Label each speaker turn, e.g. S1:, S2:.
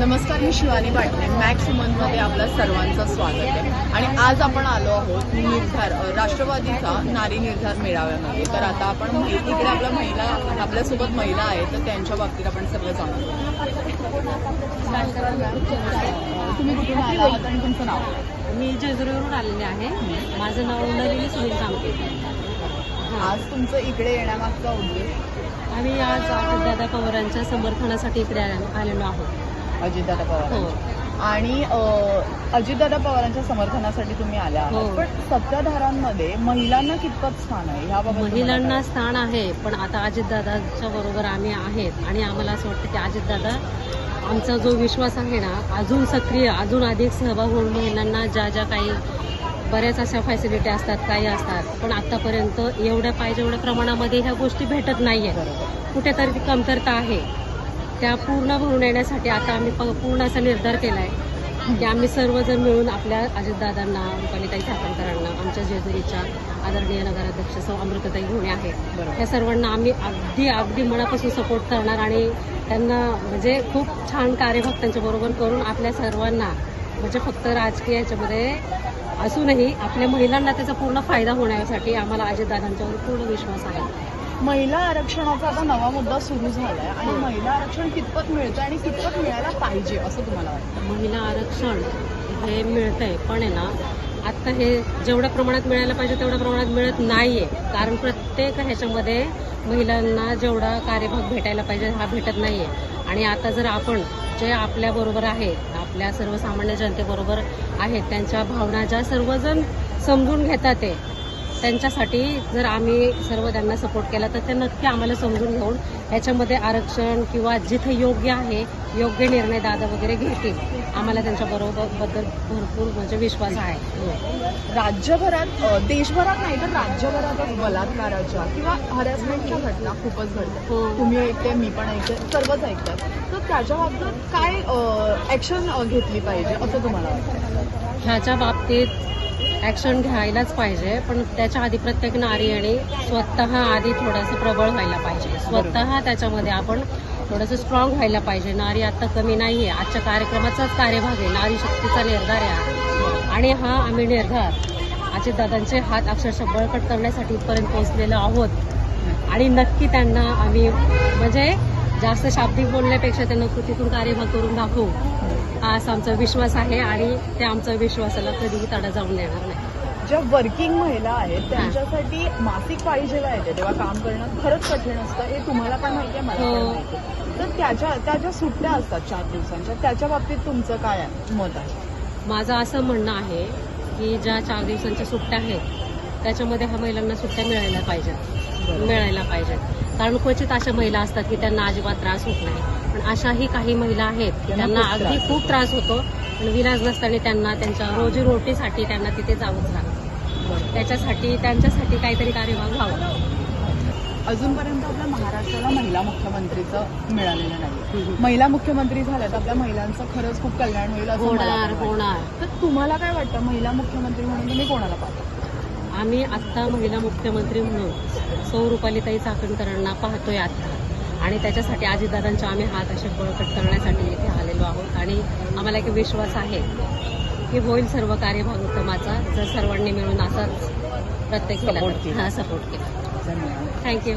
S1: नमस्कार मी शिवानी पाटणे मॅक्स वुमनमध्ये आपलं सर्वांचं स्वागत आहे. आणि आज आपण आलो आहोत निर्धार राष्ट्रवादीचा नारी निर्धार मेळाव्यामध्ये. तर आता आपण इकडे आपल्या महिला आपल्यासोबत महिला आहेत तर त्यांच्या बाबतीत आपण सगळं जाणून घेऊ. तुम्ही कुठून आला आहात आणि तुमचं नाव?
S2: मी जेजुरीवरून आलेले आहे. माझं नाव नलिनी सुनील कामते.
S1: आज तुमचं इकडे येण्यामागचा उद्देश?
S2: आम्ही आज दादा पवारांच्या समर्थनासाठी इकडे आले- आलेलो आहोत.
S1: अजितदादा पवार
S2: हो.
S1: आणि अजितदादा पवारांच्या समर्थनासाठी तुम्ही आल्या आहात.
S2: हो.
S1: पण सत्ताधाऱ्यांमध्ये महिलांना कितपत स्थान आहे? तुम्हाला
S2: महिलांना स्थान आहे पण आता अजितदादांच्या बरोबर आम्ही आहेत. आणि आम्हाला असं वाटतं की अजितदादा आमचा जो विश्वास आहे ना अजून सक्रिय अजून अधिक सहभाग होऊन महिलांना ज्या ज्या काही बऱ्याच अशा फॅसिलिटी असतात काही असतात. पण आतापर्यंत एवढ्या पाहिजे एवढ्या प्रमाणामध्ये ह्या गोष्टी भेटत नाही आहे कुठेतरी ती कमतरता आहे. त्या पूर्ण भरून येण्यासाठी आता आम्ही प- पूर्ण असा निर्धार केला आहे की आम्ही सर्वजण मिळून आपल्या अजितदादांना रुपालीताई साखरकरांना आमच्या जेजुरीच्या आदरणीय नगराध्यक्ष सौ अमृतताई घोणे आहेत. त्या सर्वांना आम्ही अगदी अगदी मनापासून सपोर्ट करणार आणि त्यांना म्हणजे खूप छान कार्यभाग त्यांच्या बरोबर करून आपल्या सर्वांना म्हणजे फक्त राजकीय याच्यामध्ये असूनही आपल्या महिलांना त्याचा पूर्ण फायदा होण्यासाठी आम्हाला अजितदादांच्यावर पूर्ण विश्वास आहे
S1: महिला आरक्षणाचा आता नवा मुद्दा सुरू झालाय आणि महिला आरक्षण कितपत मिळतं आणि कितपत मिळायला पाहिजे असं तुम्हाला वाटतं?
S2: महिला आरक्षण हे मिळतंय पण आहे ना आत्ता हे जेवढ्या प्रमाणात मिळायला पाहिजे तेवढ्या प्रमाणात मिळत नाहीये. कारण प्रत्येक ह्याच्यामध्ये महिलांना जेवढा कार्यभाग भेटायला पाहिजे हा भेटत नाहीये. आणि आता जर आपण जे आपल्याबरोबर आहेत आपल्या सर्वसामान्य जनतेबरोबर आहेत त्यांच्या भावना ज्या सर्वजण समजून घेतात ते त्यांच्यासाठी जर आम्ही सर्व त्यांना सपोर्ट केला तर ते नक्की आम्हाला समजून घेऊन ह्याच्यामध्ये आरक्षण किंवा जिथे योग्य आहे योग्य निर्णय दादा वगैरे घेतील आम्हाला त्यांच्या बरोबर बद्दल भरपूर म्हणजे विश्वास आहे.
S1: राज्यभरात देशभरात नाही तर राज्यभरातच बलात्काराच्या किंवा हरॅसमेंटच्या घटना खूपच घडतात
S2: हो.
S1: तुम्ही ऐकते मी पण ऐकते सर्वच ऐकतात तर त्याच्या बाबतीत काय ऍक्शन घेतली पाहिजे असं तुम्हाला वाटतं
S2: ह्याच्या बाबतीत ॲक्शन घ्यायलाच पाहिजे पण त्याच्या आधी प्रत्येक नारी आणि स्वतः आधी थोडंसं प्रबळ व्हायला पाहिजे. स्वतः त्याच्यामध्ये आपण थोडंसं स्ट्रॉंग व्हायला पाहिजे. नारी आता कमी नाही आहे आजच्या कार्यक्रमाचाच कार्यभाग आहे. नारी शक्तीचा निर्धार आहे. आणि हा आम्ही निर्धार अजितदादांचे हात अक्षरशः बळकट करण्यासाठी इथपर्यंत पोहोचलेलो आहोत. आणि नक्की त्यांना आम्ही म्हणजे जास्त शाब्दिक बोलण्यापेक्षा त्यांना कृतीतून कार्यभाग करून दाखवू. असा आमचा विश्वास आहे आणि त्या आमच्या विश्वासाला कधीही तडा जाऊन देणार नाही.
S1: ज्या वर्किंग महिला आहेत त्यांच्यासाठी मासिक पाळी जेव्हा येते तेव्हा काम करणं खरंच कठीण असतं हे तुम्हाला पण माहिती आहे मला
S2: हो.
S1: तर त्याच्या त्या ज्या सुट्ट्या असतात चार दिवसांच्या त्याच्या बाबतीत तुमचं काय? मत आहे?
S2: माझं असं म्हणणं आहे की ज्या चार दिवसांच्या सुट्ट्या आहेत त्याच्यामध्ये ह्या महिलांना सुट्ट्या मिळायला पाहिजेत. मिळायला पाहिजेत. कारण क्वचित अशा महिला असतात की त्यांना अजिबात त्रास होत नाही. पण अशाही काही महिला आहेत की
S1: त्यांना
S2: अगदी खूप त्रास होतो. पण विलाज नसताना त्यांना त्यांच्या रोजीरोटीसाठी त्यांना तिथे जावंच लागतं त्याच्यासाठी त्यांच्यासाठी काहीतरी कार्यभाग व्हावा.
S1: अजूनपर्यंत आपल्या महाराष्ट्राला महिला मुख्यमंत्रीचं मिळालेलं नाही. महिला मुख्यमंत्री झाल्या तर आपल्या महिलांचं खरंच खूप कल्याण होईल
S2: होणार. होणार.
S1: तर तुम्हाला काय वाटतं महिला मुख्यमंत्री म्हणून तुम्ही कोणाला पाहता?
S2: आम्ही आत्ता महिला मुख्यमंत्री म्हणून सौ रुपालीताई चाकणकरांना पाहतोय आता आणि त्याच्यासाठी अजितदादांचे आम्ही हात असे बळकट करण्यासाठी इथे आलेलो आहोत. आणि आम्हाला एक विश्वास आहे की होईल सर्व कार्यभाग उत्तमाचा जर सर्वांनी मिळून असाच प्रत्येक. हा सपोर्ट केला. थँक्यू